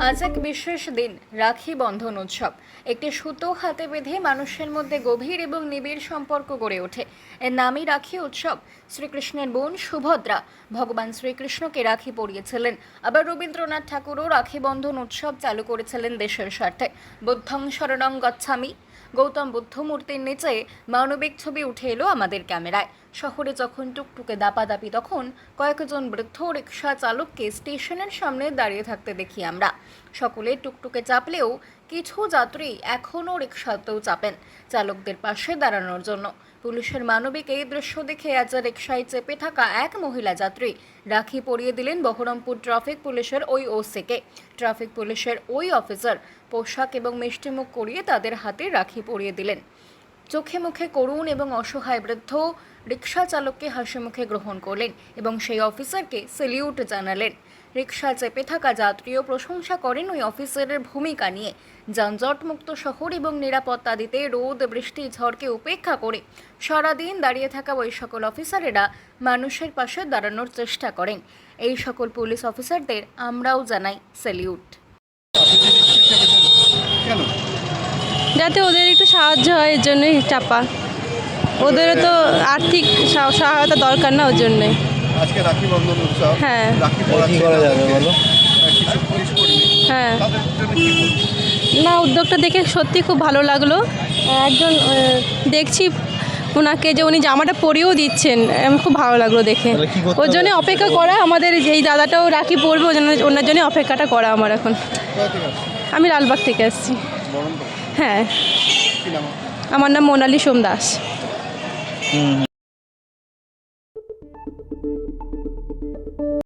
আজ এক বিশেষ দিন, রাখি বন্ধন উৎসব। একটি সুতো হাতে বেঁধে মানুষের মধ্যে গভীর এবং নিবিড় সম্পর্ক গড়ে ওঠে। এর নামই রাখি উৎসব। শ্রীকৃষ্ণের বোন সুভদ্রা ভগবান শ্রীকৃষ্ণকে রাখি পরিয়েছিলেন। আবার রবীন্দ্রনাথ ঠাকুরও রাখি বন্ধন উৎসব চালু করেছিলেন দেশের স্বার্থে। বুদ্ধং শরণং গচ্ছামি। গৌতম বুদ্ধ মূর্তির নিচে মানবিক ছবি উঠে এলো আমাদের ক্যামেরায়। শহরে যখন টুকটুকে দাপাদাপি তখন কয়েকজন বৃদ্ধ রিক্সা চালককে স্টেশনের সামনে দাঁড়িয়ে থাকতে দেখি আমরা। সকলে টুকটুকে চাপলেও কিছু যাত্রী এখনও রিক্সাতেও চাপেন। চালকদের পাশে দাঁড়ানোর জন্য। পুলিশের মানবিক এই দৃশ্য দেখে আজ রিক্সায় চেপে থাকা এক মহিলা যাত্রী রাখি পরিয়ে দিলেন বহরমপুর ট্রাফিক পুলিশের ওই ওসিকে। ট্রাফিক পুলিশের ওই অফিসার পোশাক এবং মিষ্টিমুখ করিয়ে তাদের হাতে রাখি পরিয়ে দিলেন। চোখে মুখে করুণ এবং অসহায় বৃদ্ধ রিক্সা চালককে হাসি মুখে গ্রহণ করলেন এবং সেই অফিসারকে সেলিউট জানালেন। রিক্সা চেপে থাকা যাত্রীও প্রশংসা করেন ওই অফিসারের ভূমিকা নিয়ে। যানজটমুক্ত শহর এবং নিরাপত্তা দিতে রোদ, বৃষ্টি, ঝড়কে উপেক্ষা করে সারাদিন দাঁড়িয়ে থাকা ওই সকল অফিসারেরা মানুষের পাশে দাঁড়ানোর চেষ্টা করেন। এই সকল পুলিশ অফিসারদের আমরাও জানাই সেলিউট যাতে ওদের একটু সাহায্য হয় এর জন্যই চাপা। ওদেরও তো আর্থিক সহায়তা দরকার না ওর জন্যই। আজকে রাখি বন্ধন উৎসব। হ্যাঁ। রাখি করা যাবে বলো? কিছু পুলিশ কর্মী। হ্যাঁ। বলব? না উদ্যোগটা দেখে সত্যি খুব ভালো লাগল। একজন দেখছি ওনাকে যে উনি জামাটা পরিয়েও দিচ্ছেন খুব ভালো লাগল দেখে। ওর জন্য অপেক্ষা করা আমাদের এই দাদাটাও রাখি পরবে ওর জন্য ওনার জন্য অপেক্ষাটা করা আমার এখন। কোথা থেকে আসছে? আমি লালবাগ থেকে আসছি। হ্যাঁ। আমার নাম মোনালি সোম দাস।